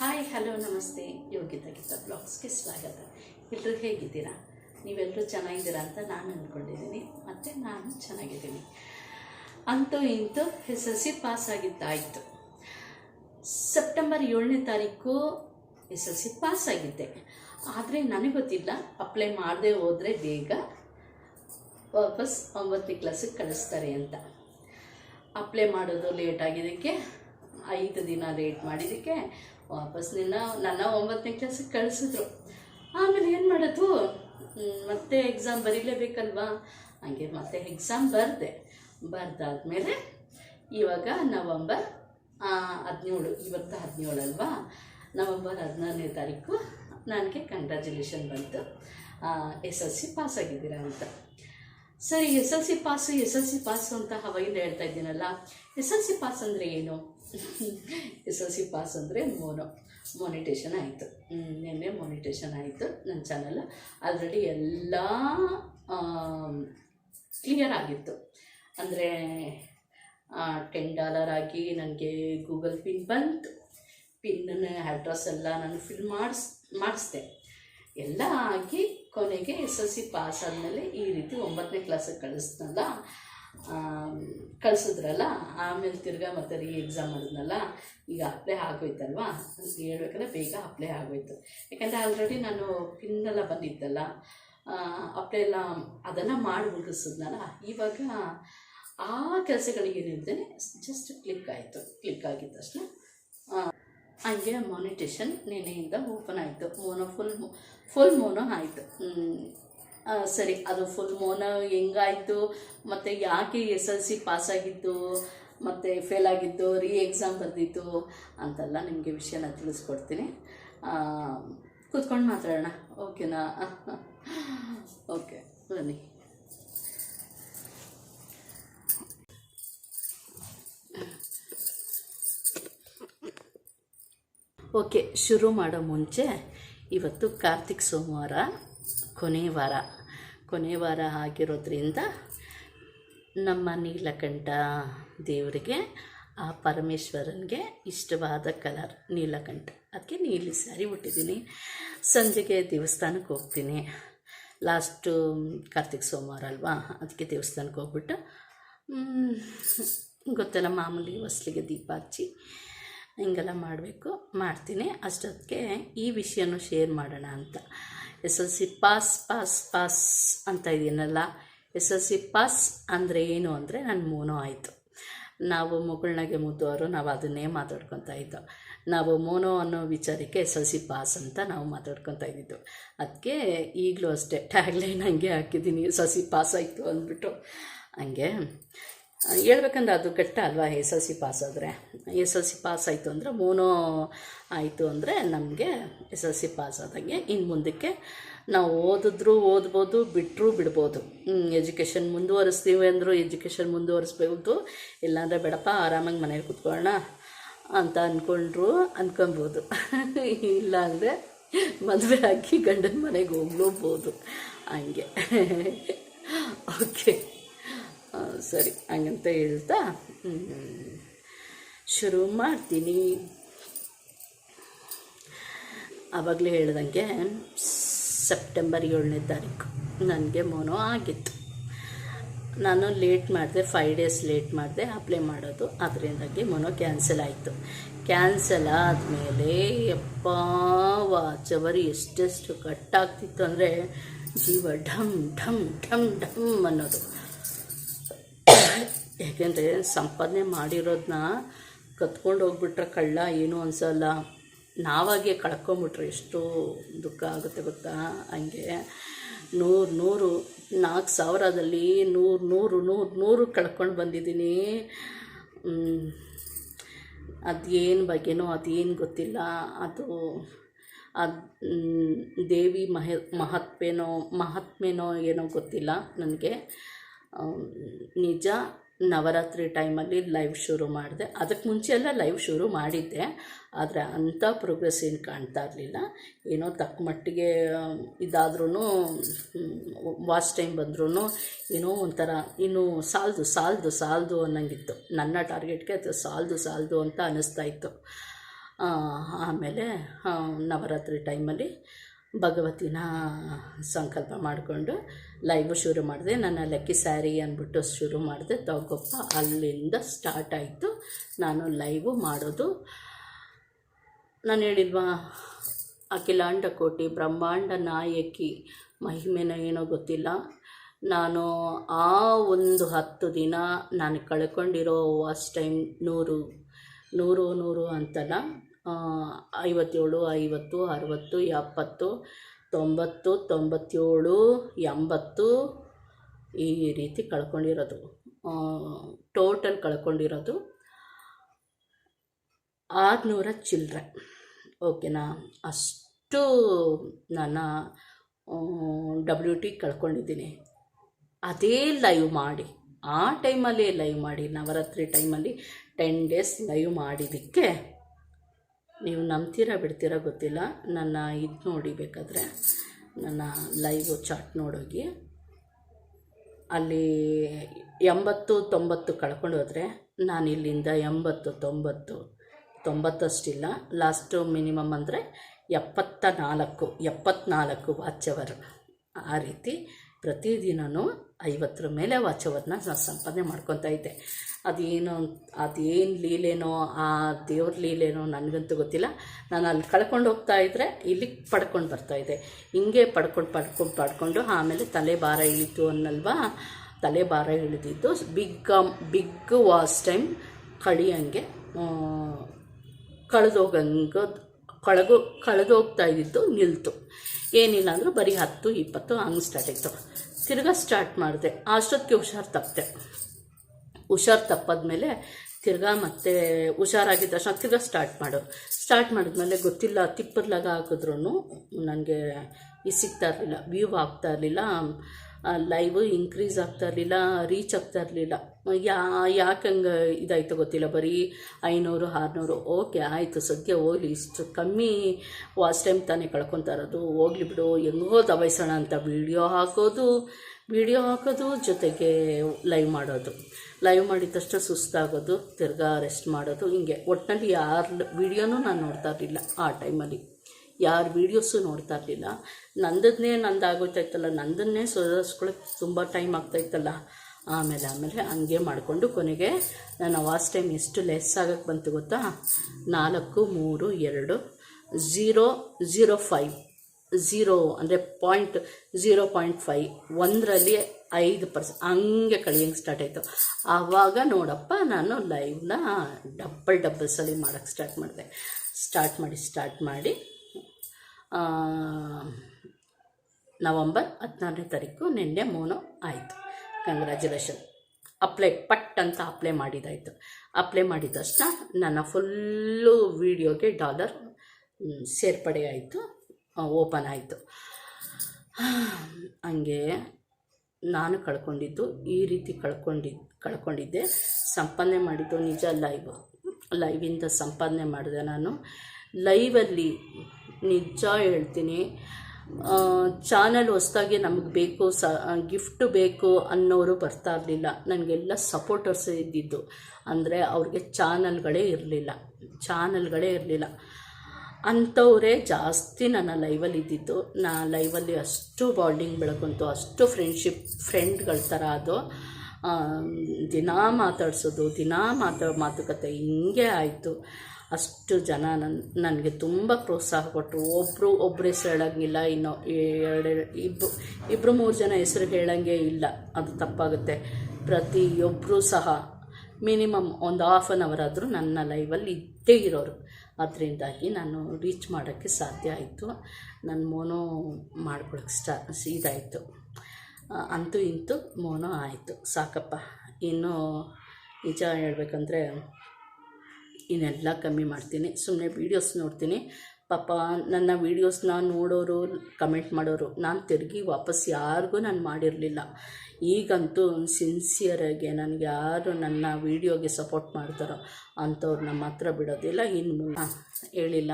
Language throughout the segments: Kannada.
ಹಾಯ್, ಹಲೋ, ನಮಸ್ತೆ. ಯೋಗಿತಾ ಗೀತಾ ಬ್ಲಾಗ್ಸ್ಗೆ ಸ್ವಾಗತ. ಎಲ್ಲರೂ ಹೇಗಿದ್ದೀರಾ? ನೀವೆಲ್ಲರೂ ಚೆನ್ನಾಗಿದ್ದೀರಾ ಅಂತ ನಾನು ಅಂದ್ಕೊಂಡಿದ್ದೀನಿ. ಮತ್ತು ನಾನು ಚೆನ್ನಾಗಿದ್ದೀನಿ. ಅಂತೂ ಇಂತೂ ಎಸ್ ಎಲ್ ಸಿ ಪಾಸ್ ಆಗಿದ್ದಾಯಿತು ಸೆಪ್ಟೆಂಬರ್ ಏಳನೇ ತಾರೀಕು ಎಸ್ ಎಲ್ ಸಿ ಪಾಸ್ ಆಗಿದ್ದೆ ಆದರೆ ನನಗೆ ಗೊತ್ತಿಲ್ಲ, ಅಪ್ಲೈ ಮಾಡದೆ ಹೋದರೆ ಬೇಗ ವಾಪಸ್ ಒಂಬತ್ತನೇ ಕ್ಲಾಸಿಗೆ ಕಳಿಸ್ತಾರೆ ಅಂತ. ಅಪ್ಲೈ ಮಾಡೋದು ಲೇಟ್ ಆಗಿದ್ದಕ್ಕೆ, ಐದು ದಿನ ಲೇಟ್ ಮಾಡಿದ್ದಕ್ಕೆ ವಾಪಸ್ ನಿನ್ನ ನನ್ನ ಒಂಬತ್ತನೇ ಕ್ಲಾಸಿಗೆ ಕಳಿಸಿದ್ರು. ಆಮೇಲೆ ಏನು ಮಾಡೋದು? ಮತ್ತೆ ಎಕ್ಸಾಮ್ ಬರೀಲೇಬೇಕಲ್ವಾ? ಹಂಗೆ ಮತ್ತೆ ಎಕ್ಸಾಮ್ ಬರೆದೆ. ಬರೆದಾದ್ಮೇಲೆ ಇವಾಗ ನವಂಬರ್ ಹದಿನೇಳು ಇವತ್ತು ಹದಿನೇಳು ಅಲ್ವಾ? ನವಂಬರ್ ಹದಿನಾರನೇ ತಾರೀಕು. ನನಗೆ ಕಂಗ್ರ್ಯಾಚುಲೇಷನ್ ಬಂತು. ಎಸ್ ಎಸ್ ಸಿ ಪಾಸ್ ಆಗಿದ್ದೀರಾ ಅಂತ. ಸರಿ S L C pass S L C pass ಅಂತ ಹವಾಯಿಂದ ಹೇಳ್ತಾ ಇದ್ದೀನಲ್ಲ, ಎಸ್ ಎಲ್ ಸಿ ಪಾಸ್ ಅಂದರೆ ಏನು? ಎಸ್ ಎಲ್ ಸಿ ಪಾಸ್ ಅಂದರೆ ಮೋನೋ ಮೋನಿಟೇಷನ್ ಆಯಿತು. ನಿನ್ನೆ ಮೋನಿಟೇಷನ್ ಆಯಿತು ನನ್ನ ಚಾನಲ್ ಅದರಲ್ಲಿ ಎಲ್ಲ ಕ್ಲಿಯರ್ ಆಗಿತ್ತು. ಅಂದರೆ ಟೆನ್ ಡಾಲರ್ ಆಗಿ ನನಗೆ ಗೂಗಲ್ ಪಿನ್ ಬಂತು. ಪಿನ್ನ ಅಡ್ರೆಸ್ ಎಲ್ಲ ನಾನು ಫಿಲ್ ಮಾಡಿಸ್, ಮಾಡಿಸ್ದೆ. ಎಲ್ಲ ಹಾಕಿ ಕೊನೆಗೆ ಎಸ್ ಎಲ್ ಸಿ ಪಾಸ್ ಆದಮೇಲೆ ಈ ರೀತಿ ಒಂಬತ್ತನೇ ಕ್ಲಾಸಿಗೆ ಕಳಿಸ್ನಲ್ಲ ಕಳಿಸಿದ್ರಲ್ಲ, ಆಮೇಲೆ ತಿರ್ಗಾ ಮತ್ತೆ ರೀ ಎಕ್ಸಾಮ್ ಮಾಡಿದ್ನಲ್ಲ, ಈಗ ಅಪ್ಲೈ ಆಗೋಯ್ತಲ್ವಾ? ಅಂತ ಹೇಳ್ಬೇಕಂದ್ರೆ ಬೇಗ ಅಪ್ಲೈ ಆಗೋಯ್ತು. ಯಾಕಂದರೆ ಆಲ್ರೆಡಿ ನಾನು ಪಿನ್ನೆಲ್ಲ ಬಂದಿದ್ದಲ್ಲ ಅಪ್ಲೈ ಎಲ್ಲ ಅದೆಲ್ಲ ಮಾಡಿ ಮುಗಿಸಿದ್ನಲ್ಲ, ಇವಾಗ ಆ ಕೆಲಸಗಳಿಗೇನಿದ್ದೇನೆ ಜಸ್ಟ್ ಕ್ಲಿಕ್ ಆಯಿತು. ಕ್ಲಿಕ್ ಆಗಿದ್ದಷ್ಟು ತಕ್ಷಣ ಹಂಗೆ ಮಾನಿಟೇಷನ್ ನಿನ್ನೆಯಿಂದ ಓಪನ್ ಆಯಿತು. ಮೋನೋ ಫುಲ್ ಫುಲ್ ಮೋನೋ ಆಯಿತು. ಸರಿ, ಅದು ಫುಲ್ ಮೋನೋ ಹೆಂಗಾಯಿತು, ಮತ್ತು ಯಾಕೆ ಎಸ್ ಎಲ್ ಸಿ ಪಾಸ್ ಆಗಿತ್ತು, ಮತ್ತು ಫೇಲ್ ಆಗಿದ್ದು ರೀ ಎಕ್ಸಾಮ್ ಬರೆದಿತ್ತು ಅಂತೆಲ್ಲ ನಿಮಗೆ ವಿಷಯನ ತಿಳಿಸ್ಕೊಡ್ತೀನಿ. ಕೂತ್ಕೊಂಡು ಮಾತಾಡೋಣ. ಓಕೆನಾ ಓಕೆ ಬನ್ನಿ. ಓಕೆ, ಶುರು ಮಾಡೋ ಮುಂಚೆ ಇವತ್ತು ಕಾರ್ತಿಕ್ ಸೋಮವಾರ, ಕೊನೆ ವಾರ. ಕೊನೆ ವಾರ ಆಗಿರೋದ್ರಿಂದ ನಮ್ಮ ನೀಲಕಂಠ ದೇವರಿಗೆ, ಆ ಪರಮೇಶ್ವರನಿಗೆ ಇಷ್ಟವಾದ ಕಲರ್ ನೀಲಕಂಠ. ಅದಕ್ಕೆ ನೀಲಿ ಸ್ಯಾರಿ ಉಟ್ಟಿದ್ದೀನಿ. ಸಂಜೆಗೆ ದೇವಸ್ಥಾನಕ್ಕೆ ಹೋಗ್ತೀನಿ. ಲಾಸ್ಟು ಕಾರ್ತಿಕ್ ಸೋಮವಾರ ಅಲ್ವಾ? ಅದಕ್ಕೆ ದೇವಸ್ಥಾನಕ್ಕೆ ಹೋಗ್ಬಿಟ್ಟು ಗೊತ್ತಲ್ಲ, ಮಾಮೂಲಿ ಹೊಸ್ಲಿಗೆ ದೀಪ ಹಚ್ಚಿ ಹಿಂಗೆಲ್ಲ ಮಾಡಬೇಕು. ಮಾಡ್ತೀನಿ. ಅಷ್ಟೊತ್ತಿಗೆ ಈ ವಿಷಯನೂ ಶೇರ್ ಮಾಡೋಣ ಅಂತ. S L C pass pass pass ಅಂತ ಇದೀನಲ್ಲ. ಎಸ್ ಎಲ್ ಸಿ ಪಾಸ್ ಅಂದರೆ ಏನು ಅಂದರೆ ನನ್ನ ಮೋನೋ ಆಯಿತು. ನಾವು ಮಗುಳ್ನಾಗೆ ಮುದ್ದವರು ನಾವು ಅದನ್ನೇ ಮಾತಾಡ್ಕೊತಾ ಇದ್ದೋ. ನಾವು ಮೋನೋ ಅನ್ನೋ ವಿಚಾರಕ್ಕೆ ಎಸ್ ಎಲ್ ಸಿ ಪಾಸ್ ಅಂತ ನಾವು ಮಾತಾಡ್ಕೊತಾ ಇದ್ದಿದ್ದು. ಅದಕ್ಕೆ ಈಗಲೂ ಅಷ್ಟೇ. ಟ್ಯಾಗ್ಲೈನ್ ಹಂಗೆ ಹಾಕಿದ್ದೀನಿ. ಎಸ್ ಎಲ್ ಸಿ ಪಾಸ್ ಆಯಿತು ಅಂದ್ಬಿಟ್ಟು. ಹಂಗೆ. ಹೇಳ್ಬೇಕಂದ್ರೆ ಅದು ಕೆಟ್ಟ ಅಲ್ವಾ ಎಸ್ ಎಲ್ ಸಿ ಪಾಸ್ ಆದರೆ? ಎಸ್ ಎಲ್ ಸಿ ಪಾಸ್ ಆಯಿತು ಅಂದರೆ ಮೋನೋ ಆಯಿತು ಅಂದರೆ ನಮಗೆ ಎಸ್ ಎಲ್ ಸಿ ಪಾಸ್ ಆದಂಗೆ ಇನ್ನು ಮುಂದಕ್ಕೆ ನಾವು ಓದಿದ್ರು ಓದ್ಬೋದು ಬಿಟ್ಟರೂ ಬಿಡ್ಬೋದು. ಎಜುಕೇಷನ್ ಮುಂದುವರಿಸ್ತೀವಿ ಅಂದರೂ ಎಜುಕೇಷನ್ ಮುಂದುವರಿಸ್ಬೋದು. ಇಲ್ಲಾಂದರೆ ಬೇಡಪ್ಪ, ಆರಾಮಾಗಿ ಮನೇಲಿ ಕುತ್ಕೊಳ್ಳೋಣ ಅಂತ ಅಂದ್ಕೊಂಡ್ರು ಅಂದ್ಕೊಬೋದು ಇಲ್ಲಾಂದರೆ ಮದುವೆ ಆಗಿ ಗಂಡನ ಮನೆಗೆ ಹೋಗ್ಲೂಬೋದು ಹಂಗೆ. ಓಕೆ. ಸರಿ, ಹಂಗಂತ ಹೇಳ್ತಾ ಶುರು ಮಾಡ್ತೀನಿ. ಆವಾಗಲೇ ಹೇಳ್ದಂಗೆ ಸೆಪ್ಟೆಂಬರ್ ಏಳನೇ ತಾರೀಕು, ನನಗೆ ಮೋನೋ ಆಗಿತ್ತು. ನಾನು ಲೇಟ್ ಮಾಡಿದೆ ಫೈವ್ ಡೇಸ್ ಲೇಟ್ ಮಾಡಿದೆ ಅಪ್ಲೈ ಮಾಡೋದು. ಅದರಿಂದಾಗಿ ಮೊನೋ ಕ್ಯಾನ್ಸಲ್ ಆಯಿತು. ಕ್ಯಾನ್ಸಲ್ ಆದಮೇಲೆ, ಯಪ್ಪ, ವಾಚವರಿ ಎಷ್ಟೆಷ್ಟು ಕಟ್ಟಾಗ್ತಿತ್ತು ಅಂದರೆ, ಜೀವ ಢಮ್ ಢಮ್ ಢಮ್ ಢಮ್ ಅನ್ನೋದು. ಯಾಕೆಂದರೆ ಸಂಪಾದನೆ ಮಾಡಿರೋದನ್ನ ಕತ್ಕೊಂಡು ಹೋಗ್ಬಿಟ್ರೆ ಕಳ್ಳ ಏನೂ ಅನ್ಸಲ್ಲ. ನಾವಾಗೆ ಕಳ್ಕೊಂಬಿಟ್ರೆ ಎಷ್ಟು ದುಃಖ ಆಗುತ್ತೆ ಗೊತ್ತಾ? ಹಂಗೆ ನೂರು ನೂರು, ನಾಲ್ಕು ಸಾವಿರದಲ್ಲಿ ನೂರು ನೂರು ನೂರು ನೂರು ಕಳ್ಕೊಂಡು ಬಂದಿದ್ದೀನಿ. ಅದೇನು ಬಗ್ಗೆನೋ ಅದೇನು ಗೊತ್ತಿಲ್ಲ. ಅದು ಅದು ದೇವಿ ಮಹ, ಮಹತ್ವೇನೋ ಮಹಾತ್ಮೆನೋ ಏನೋ ಗೊತ್ತಿಲ್ಲ ನನಗೆ. ನಿಜ ನವರಾತ್ರಿ ಟೈಮಲ್ಲಿ ಲೈವ್ ಶುರು ಮಾಡಿದೆ. ಅದಕ್ಕೆ ಮುಂಚೆ ಎಲ್ಲ ಲೈವ್ ಶುರು ಮಾಡಿದ್ದೆ. ಆದರೆ ಅಂಥ ಪ್ರೋಗ್ರೆಸ್ ಏನು ಕಾಣ್ತಾ ಇರಲಿಲ್ಲ. ಏನೋ ತಕ್ಕ ಮಟ್ಟಿಗೆ ಇದಾದ್ರೂ ವಾಚ್ ಟೈಮ್ ಬಂದ್ರೂ ಏನೋ ಒಂಥರ ಇನ್ನೂ ಸಾಲದು ಸಾಲದು ಸಾಲದು ಅನ್ನಂಗಿತ್ತು. ನನ್ನ ಟಾರ್ಗೆಟ್ಗೆ ಅದು ಸಾಲದು ಸಾಲದು ಅಂತ ಅನ್ನಿಸ್ತಾ ಇತ್ತು. ಆಮೇಲೆ ನವರಾತ್ರಿ ಟೈಮಲ್ಲಿ ಭಗವತಿನ ಸಂಕಲ್ಪ ಮಾಡಿಕೊಂಡು ಲೈವ್ ಶುರು ಮಾಡಿದೆ. ನನ್ನ ಲಕ್ಕಿ ಸ್ಯಾರಿ ಅಂದ್ಬಿಟ್ಟು ಶುರು ಮಾಡಿದೆ. ತಗೊಪ್ಪ ಅಲ್ಲಿಂದ ಸ್ಟಾರ್ಟ್ ಆಯಿತು. ನಾನು ಲೈವು ಮಾಡೋದು. ನಾನು ಹೇಳಿದ್ವಾ ಅಖಿಲಾಂಡ ಕೋಟಿ, ಬ್ರಹ್ಮಾಂಡ ನಾಯಕಿ, ಮಹಿಮೆನ ಏನೋ ಗೊತ್ತಿಲ್ಲ. ನಾನು ಆ ಒಂದು ಹತ್ತು ದಿನ ನಾನು ಕಳ್ಕೊಂಡಿರೋ ವಾಚ್ ಟೈಮ್ ನೂರು ನೂರು ನೂರು ಅಂತಲ್ಲ ಐವತ್ತೇಳು, ಐವತ್ತು, ಅರುವತ್ತು, ಎಪ್ಪತ್ತು, ತೊಂಬತ್ತು, ತೊಂಬತ್ತೇಳು, ಎಂಬತ್ತು, ಈ ರೀತಿ ಕಳ್ಕೊಂಡಿರೋದು. ಟೋಟಲ್ ಕಳ್ಕೊಂಡಿರೋದು ಆರುನೂರ ಚಿಲ್ಲರೆ ಓಕೆನಾ? ಅಷ್ಟು ನಾನು ಡಬ್ಲ್ಯೂ ಟಿ ಕಳ್ಕೊಂಡಿದ್ದೀನಿ. ಅದೇ ಲೈವ್ ಮಾಡಿ. ಆ ಟೈಮಲ್ಲೇ ಲೈವ್ ಮಾಡಿ. ನವರಾತ್ರಿ ಟೈಮಲ್ಲಿ ಟೆನ್ ಡೇಸ್ ಲೈವ್ ಮಾಡಿದ್ದಕ್ಕೆ ನೀವು ನಂಬ್ತೀರಾ ಬಿಡ್ತೀರಾ ಗೊತ್ತಿಲ್ಲ. ನನ್ನ ಇದು ನೋಡಿ ಬೇಕಾದರೆ, ನನ್ನ ಲೈವ್ ಚಾಟ್ ನೋಡೋಗಿ. ಅಲ್ಲಿ ಎಂಬತ್ತು ತೊಂಬತ್ತು ಕಳ್ಕೊಂಡು ಹೋದರೆ ನಾನು ಇಲ್ಲಿಂದ ಎಂಬತ್ತು ತೊಂಬತ್ತು ತೊಂಬತ್ತಷ್ಟಿಲ್ಲ. ಲಾಸ್ಟು ಮಿನಿಮಮ್ ಅಂದರೆ ಎಪ್ಪತ್ತ ನಾಲ್ಕು ಎಪ್ಪತ್ನಾಲ್ಕು ವಾಚ್ ಅವರ್ ಆ ರೀತಿ. ಪ್ರತಿದಿನವೂ ಐವತ್ತರ ಮೇಲೆ ವಾಚ್ ಅವರ್ನ ನಾನು ಸಂಪಾದನೆ ಮಾಡ್ಕೊತಾ ಇದ್ದೆ. ಅದೇನು ಅದೇನು ಲೀಲೆನೋ, ಆ ದೇವ್ರ ಲೀಲೆನೋ ನನಗಂತೂ ಗೊತ್ತಿಲ್ಲ. ನಾನು ಅಲ್ಲಿ ಕಳ್ಕೊಂಡು ಹೋಗ್ತಾ ಇದ್ದರೆ ಇಲ್ಲಿಗೆ ಪಡ್ಕೊಂಡು ಬರ್ತಾಯಿದ್ದೆ ಹಿಂಗೆ ಪಡ್ಕೊಂಡು ಪಡ್ಕೊಂಡು ಪಡ್ಕೊಂಡು ಆಮೇಲೆ ತಲೆ ಭಾರ ಇಳಿತು ಅನ್ನಲ್ವಾ? ತಲೆ ಭಾರ ಇಳಿದಿದ್ದು ಬಿಗ್ ಬಿಗ್ ವಾಸ್ ಟೈಮ್ ಕಳಿಯಂಗೆ ಕಳೆದೋಗಂಗೆ ಕಳೆದು ಕಳೆದೋಗ್ತಾ ಇದ್ದಿದ್ದು ನಿಲ್ತು. ಏನಿಲ್ಲ ಅಂದರೂ ಬರೀ ಹತ್ತು, ಇಪ್ಪತ್ತು, ಹಂಗೆ ಸ್ಟಾರ್ಟ್ ಆಯಿತು. ತಿರ್ಗಾ ಸ್ಟಾರ್ಟ್ ಮಾಡಿದೆ. ಅಷ್ಟೊತ್ತಿಗೆ ಹುಷಾರು ತಪ್ಪಿದೆ ಹುಷಾರು ತಪ್ಪಾದ್ಮೇಲೆ ತಿರ್ಗಾ ಮತ್ತೆ ಹುಷಾರಾಗಿದ್ದ ತಕ್ಷಣ ತಿರ್ಗಾ ಸ್ಟಾರ್ಟ್ ಮಾಡು. ಸ್ಟಾರ್ಟ್ ಮಾಡಿದ್ಮೇಲೆ ಗೊತ್ತಿಲ್ಲ, ತಿಪ್ಪರ್ಲಾಗ ಹಾಕಿದ್ರು ನನಗೆ ಇದು ಸಿಗ್ತಾ ಇರಲಿಲ್ಲ ವ್ಯೂ ಆಗ್ತಾ ಇರಲಿಲ್ಲ. ಲೈವ್ ಇನ್ಕ್ರೀಸ್ ಆಗ್ತಾ ಇರಲಿಲ್ಲ ರೀಚ್ ಆಗ್ತಾ ಇರಲಿಲ್ಲ. ಯಾ, ಯಾಕೆ ಹಂಗೆ ಇದಾಯ್ತು ಗೊತ್ತಿಲ್ಲ, ಬರೀ ಐನೂರು, ಆರುನೂರು. ಓಕೆ ಆಯಿತು, ಸದ್ಯ ಹೋಗ್ಲಿ. ಇಷ್ಟು ಕಮ್ಮಿ ವಾಚ್ ಟೈಮ್ ತಾನೇ ಕಳ್ಕೊತಾ ಇರೋದು. ಹೋಗ್ಲಿ ಬಿಡು, ಹೆಂಗೋ ದಬಾಯಿಸೋಣ ಅಂತ ವೀಡಿಯೋ ಹಾಕೋದು ವೀಡಿಯೋ ಹಾಕೋದು, ಜೊತೆಗೆ ಲೈವ್ ಮಾಡೋದು. ಲೈವ್ ಮಾಡಿದ ತಕ್ಷಣ ಸುಸ್ತಾಗೋದು, ತಿರ್ಗಾ ರೆಸ್ಟ್ ಮಾಡೋದು, ಹಿಂಗೆ. ಒಟ್ಟಿನಲ್ಲಿ ಯಾರು ವೀಡಿಯೋನೂ ನಾನು ನೋಡ್ತಾ ಇರಲಿಲ್ಲ ಆ ಟೈಮಲ್ಲಿ ಯಾರ ವೀಡಿಯೋಸು ನೋಡ್ತಾ ಇರಲಿಲ್ಲ. ನಂದನ್ನೇ ನಂದು ಇತ್ತಲ್ಲ ನಂದನ್ನೇ ಸುಧಾರಿಸ್ಕೊಳಕ್ಕೆ ತುಂಬ ಟೈಮ್ ಆಗ್ತಾಯಿತ್ತಲ್ಲ ಆಮೇಲೆ ಆಮೇಲೆ ಹಂಗೆ ಮಾಡಿಕೊಂಡು ಕೊನೆಗೆ ನನ್ನ ವಾಸ್ ಟೈಮ್ ಎಷ್ಟು ಲೆಸ್ ಆಗಕ್ಕೆ ಬಂತು ಗೊತ್ತಾ? ನಾಲ್ಕು, ಮೂರು, ಎರಡು ಝೀರೋ ಝೀರೋ ಫೈವ್ ಝೀರೋ ಅಂದರೆ ಪಾಯಿಂಟ್ ಝೀರೋ ಪಾಯಿಂಟ್ ಫೈವ್ ಒಂದರಲ್ಲಿ ಐದು ಪರ್ಸ್ ಹಂಗೆ ಕಳಿಯಂಗೆ ಸ್ಟಾರ್ಟ್ ಆಯಿತು. ಆವಾಗ ನೋಡಪ್ಪ, ನಾನು ಲೈವ್ನ ಡಬ್ಬಲ್ ಡಬ್ಬಲ್ಸಲ್ಲಿ ಸಲ ಮಾಡೋಕ್ಕೆ ಸ್ಟಾರ್ಟ್ ಮಾಡಿದೆ. ಸ್ಟಾರ್ಟ್ ಮಾಡಿ ಸ್ಟಾರ್ಟ್ ಮಾಡಿ ನವಂಬರ್ ಹದಿನಾರನೇ ತಾರೀಕು ನಿನ್ನೆ ಮೂನು ಆಯಿತು. ಕಂಗ್ರ್ಯಾಚುಲೇಷನ್ ಅಪ್ಲೈ ಪಟ್ ಅಂತ ಅಪ್ಲೈ ಮಾಡಿದಾಯಿತು. ಅಪ್ಲೈ ಮಾಡಿದ ತಕ್ಷಣ ನನ್ನ ಫುಲ್ಲು ವೀಡಿಯೋಗೆ ಡಾಲರ್ ಸೇರ್ಪಡೆ ಆಯಿತು ಓಪನ್ ಆಯಿತು. ಹಂಗೆ ನಾನು ಕಳ್ಕೊಂಡಿದ್ದು, ಈ ರೀತಿ ಕಳ್ಕೊಂಡಿದ್ದು ಕಳ್ಕೊಂಡಿದ್ದೆ. ಸಂಪಾದನೆ ಮಾಡಿದ್ದು ನಿಜ ಲೈವ್ ಲೈವಿಂದ ಸಂಪಾದನೆ ಮಾಡಿದೆ ನಾನು. ಲೈವಲ್ಲಿ ನಿಜ ಹೇಳ್ತೀನಿ. ಚಾನಲ್ ಹೊಸ್ದಾಗಿ ನಮಗೆ ಬೇಕು, ಸ ಗಿಫ್ಟ್ ಬೇಕು ಅನ್ನೋರು ಬರ್ತಾ ಇರಲಿಲ್ಲ. ನನಗೆಲ್ಲ ಸಪೋರ್ಟರ್ಸ್ ಇದ್ದಿದ್ದು. ಅಂದರೆ ಅವ್ರಿಗೆ ಚಾನಲ್ಗಳೇ ಇರಲಿಲ್ಲ. ಚಾನಲ್ಗಳೇ ಇರಲಿಲ್ಲ. ಅಂಥವರೇ ಜಾಸ್ತಿ ನನ್ನ ಲೈವಲ್ಲಿ ಇದ್ದಿದ್ದು. ನಾ ಲೈವಲ್ಲಿ ಅಷ್ಟು ಬಾಂಡಿಂಗ್ ಬೆಳಕಂತು ಅಷ್ಟು ಫ್ರೆಂಡ್ಶಿಪ್ ಫ್ರೆಂಡ್ಗಳ ಥರ ಅದು. ದಿನಾ ಮಾತಾಡ್ಸೋದು, ದಿನಾ ಮಾತಾ, ಮಾತುಕತೆ ಹಿಂಗೆ ಆಯಿತು. ಅಷ್ಟು ಜನ ನನ್ನ ನನಗೆ ತುಂಬ ಪ್ರೋತ್ಸಾಹ ಕೊಟ್ಟರು ಒಬ್ಬರು ಒಬ್ಬರು ಹೆಸರು ಹೇಳೋಂಗಿಲ್ಲ, ಇನ್ನು ಎರಡು ಇಬ್ಬರು ಇಬ್ಬರು ಮೂರು ಜನ ಹೆಸರು ಹೇಳೋಂಗೆ ಇಲ್ಲ. ಅದು ತಪ್ಪಾಗುತ್ತೆ. ಪ್ರತಿಯೊಬ್ಬರು ಸಹ ಮಿನಿಮಮ್ ಒಂದು ಹಾಫ್ ಆನ್ ಅವರ್ ಆದರೂ ನನ್ನ ಲೈವಲ್ಲಿ ಇದ್ದೇ ಇರೋರು. ಅದರಿಂದಾಗಿ ನಾನು ರೀಚ್ ಮಾಡೋಕ್ಕೆ ಸಾಧ್ಯ ಆಯಿತು. ನನ್ನ ಮೋನೋ ಮಾಡ್ಕೊಳಕ್ಕೆ ಸ್ಟಾ, ಇದಾಯಿತು. ಅಂತೂ ಇಂತೂ ಮೋನೋ ಆಯಿತು. ಸಾಕಪ್ಪ. ಇನ್ನೂ ನಿಜ ಹೇಳ್ಬೇಕಂದ್ರೆ ಇನ್ನೆಲ್ಲ ಕಮ್ಮಿ ಮಾಡ್ತೀನಿ. ಸುಮ್ಮನೆ ವೀಡಿಯೋಸ್ ನೋಡ್ತೀನಿ. ಪಾಪ ನನ್ನ ವೀಡಿಯೋಸ್ನ ನೋಡೋರು ಕಮೆಂಟ್ ಮಾಡೋರು, ನಾನು ತಿರುಗಿ ವಾಪಸ್ ಯಾರಿಗೂ ನಾನು ಮಾಡಿರಲಿಲ್ಲ. ಈಗಂತೂ ಸಿನ್ಸಿಯರಾಗಿ ನನಗೆ ಯಾರು ನನ್ನ ವೀಡಿಯೋಗೆ ಸಪೋರ್ಟ್ ಮಾಡ್ತಾರೋ ಅಂಥವ್ರು ನಮ್ಮ ಹತ್ರ ಬಿಡೋದಿಲ್ಲ. ಇನ್ನು ಹೇಳಿಲ್ಲ.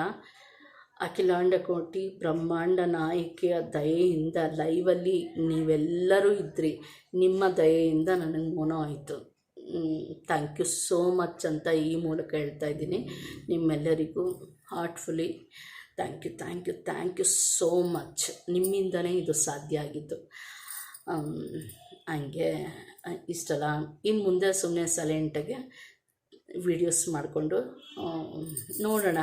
ಅಖಿಲಾಂಡ ಕೋಟಿ ಬ್ರಹ್ಮಾಂಡ ನಾಯಕಿಯ ದಯೆಯಿಂದ ಲೈವಲ್ಲಿ ನೀವೆಲ್ಲರೂ ಇದ್ರಿ. ನಿಮ್ಮ ದಯೆಯಿಂದ ನನಗೆ ಮೋನೋ ಆಯಿತು ಥ್ಯಾಂಕ್ ಯು ಸೋ ಮಚ್ ಅಂತ ಈ ಮೂಲಕ ಹೇಳ್ತಾ ಇದ್ದೀನಿ. ನಿಮ್ಮೆಲ್ಲರಿಗೂ heartfully thank you thank you thank you so much ನಿಮ್ಮಿಂದಲೇ ಇದು ಸಾಧ್ಯ ಆಗಿದ್ದು. ಹಂಗೆ, ಇಷ್ಟಲ್ಲ. ಇನ್ನು ಮುಂದೆ ಸುಮ್ಮನೆ ಸೈಲೆಂಟಾಗೆ ವೀಡಿಯೋಸ್ ಮಾಡಿಕೊಂಡು ನೋಡೋಣ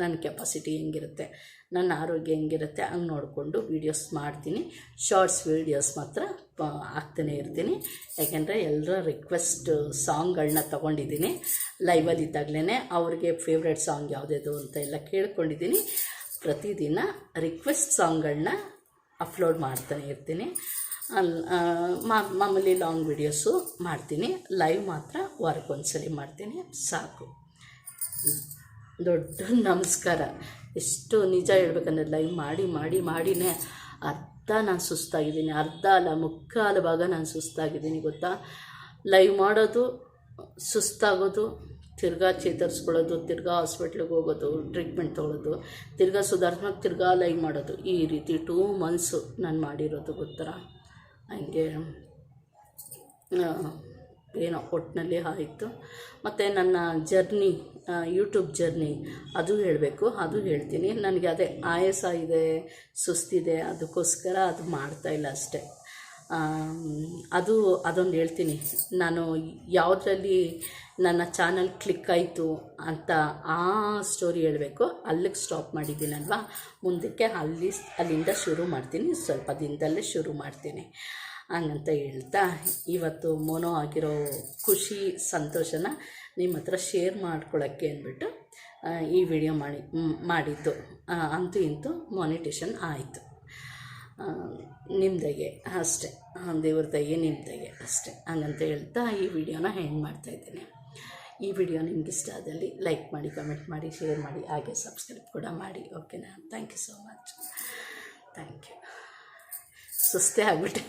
ನನ್ನ ಕೆಪಾಸಿಟಿ ಹೆಂಗಿರುತ್ತೆ, ನನ್ನ ಆರೋಗ್ಯ ಹೆಂಗಿರುತ್ತೆ ಹಂಗೆ ನೋಡಿಕೊಂಡು ವೀಡಿಯೋಸ್ ಮಾಡ್ತೀನಿ. ಶಾರ್ಟ್ಸ್ ವೀಡಿಯೋಸ್ ಮಾತ್ರ ಹಾಕ್ತಾನೆ ಇರ್ತೀನಿ. ಯಾಕೆಂದರೆ ಎಲ್ಲರ ರಿಕ್ವೆಸ್ಟ್ ಸಾಂಗ್ಗಳನ್ನ ತೊಗೊಂಡಿದ್ದೀನಿ. ಲೈವಲ್ಲಿ ಇದ್ದಾಗಲೇ ಅವ್ರಿಗೆ ಫೇವ್ರೆಟ್ ಸಾಂಗ್ ಯಾವುದಿದು ಅಂತ ಎಲ್ಲ ಕೇಳ್ಕೊಂಡಿದ್ದೀನಿ. ಪ್ರತಿದಿನ ರಿಕ್ವೆಸ್ಟ್ ಸಾಂಗ್ಗಳನ್ನ ಅಪ್ಲೋಡ್ ಮಾಡ್ತಾನೆ ಇರ್ತೀನಿ. ಮಾಮೂಲಿ ಲಾಂಗ್ ವೀಡಿಯೋಸು ಮಾಡ್ತೀನಿ. ಲೈವ್ ಮಾತ್ರ ವಾರಕ್ಕೆ ಒಂದ್ಸರಿ ಮಾಡ್ತೀನಿ. ಸಾಕು. ದೊಡ್ಡ ನಮಸ್ಕಾರ. ಎಷ್ಟು ನಿಜ ಹೇಳ್ಬೇಕಂದ್ರೆ ಲೈವ್ ಮಾಡಿ ಮಾಡಿ, ಮಾಡಿನೇ ಅರ್ಧ ನಾನು ಸುಸ್ತಾಗಿದ್ದೀನಿ. ಅರ್ಧ ಅಲ್ಲ, ಮುಕ್ಕಾಲು ಭಾಗ ನಾನು ಸುಸ್ತಾಗಿದ್ದೀನಿ, ಗೊತ್ತಾ? ಲೈವ್ ಮಾಡೋದು, ಸುಸ್ತಾಗೋದು, ತಿರ್ಗಾ ಚೇತರಿಸ್ಕೊಳ್ಳೋದು, ತಿರ್ಗಾ ಹಾಸ್ಪಿಟ್ಲಿಗೆ ಹೋಗೋದು ಟ್ರೀಟ್ಮೆಂಟ್ ತೊಗೊಳೋದು ತಿರ್ಗಾ ಸುಧಾರಿಸ್ಬೇಕು ತಿರ್ಗಾ ಲೈವ್ ಮಾಡೋದು. ಈ ರೀತಿ ಟೂ ಮಂತ್ಸು ನಾನು ಮಾಡಿರೋದು ಗೊತ್ತಾ ಹಂಗೆ ಏನೋ ಒಟ್ಟಿನಲ್ಲಿ ಆಯಿತು. ಮತ್ತು ನನ್ನ ಜರ್ನಿ ಯೂಟ್ಯೂಬ್ ಜರ್ನಿ, ಅದು ಹೇಳಬೇಕು, ಅದು ಹೇಳ್ತೀನಿ. ನನಗೆ ಅದೇ ಆಯಾಸ ಇದೆ, ಸುಸ್ತಿದೆ, ಅದಕ್ಕೋಸ್ಕರ ಅದು ಮಾಡ್ತಾಯಿಲ್ಲ ಅಷ್ಟೇ. ಅದು, ಅದೊಂದು ಹೇಳ್ತೀನಿ. ನಾನು ಯಾವುದರಲ್ಲಿ ನನ್ನ ಚಾನಲ್ ಕ್ಲಿಕ್ ಆಯಿತು ಅಂತ ಆ ಸ್ಟೋರಿ ಹೇಳಬೇಕು. ಅಲ್ಲಿಗೆ ಸ್ಟಾಪ್ ಮಾಡಿದ್ದೀನಲ್ವಾ? ಮುಂದಕ್ಕೆ ಅಲ್ಲಿ, ಅಲ್ಲಿಂದ ಶುರು ಮಾಡ್ತೀನಿ. ಸ್ವಲ್ಪ ದಿನದಲ್ಲೇ ಶುರು ಮಾಡ್ತೀನಿ ಹಂಗಂತ ಹೇಳ್ತಾ, ಇವತ್ತು ಮೋನೋ ಆಗಿರೋ ಖುಷಿ, ಸಂತೋಷನ ನಿಮ್ಮ ಹತ್ರ ಶೇರ್ ಮಾಡ್ಕೊಳ್ಳೋಕ್ಕೆ ಅಂದ್ಬಿಟ್ಟು ಈ ವಿಡಿಯೋ ಮಾಡಿ ಮಾಡಿದ್ದು. ಅಂತೂ ಇಂತೂ ಮಾನಿಟೇಷನ್ ಆಯಿತು. ನಿಮ್ಮದಾಗೆ ಅಷ್ಟೇ. ದೇವ್ರ ದಯೆ ನಿಮ್ಮದಾಗೆ ಅಷ್ಟೇ ಹಂಗಂತ ಹೇಳ್ತಾ ಈ ವಿಡಿಯೋನ ಮಾಡ್ತಾ ಇದ್ದೀನಿ. ಈ ವಿಡಿಯೋ ನಿಮ್ಗೆ ಇಷ್ಟ ಆದಲ್ಲಿ ಲೈಕ್ ಮಾಡಿ ಕಮೆಂಟ್ ಮಾಡಿ ಶೇರ್ ಮಾಡಿ, ಹಾಗೆ ಸಬ್ಸ್ಕ್ರೈಬ್ ಕೂಡ ಮಾಡಿ. ಓಕೆನಾ thank you so much thank you ಸುಸ್ತೇ ಆಗ್ಬಿಟ್ಟೆ.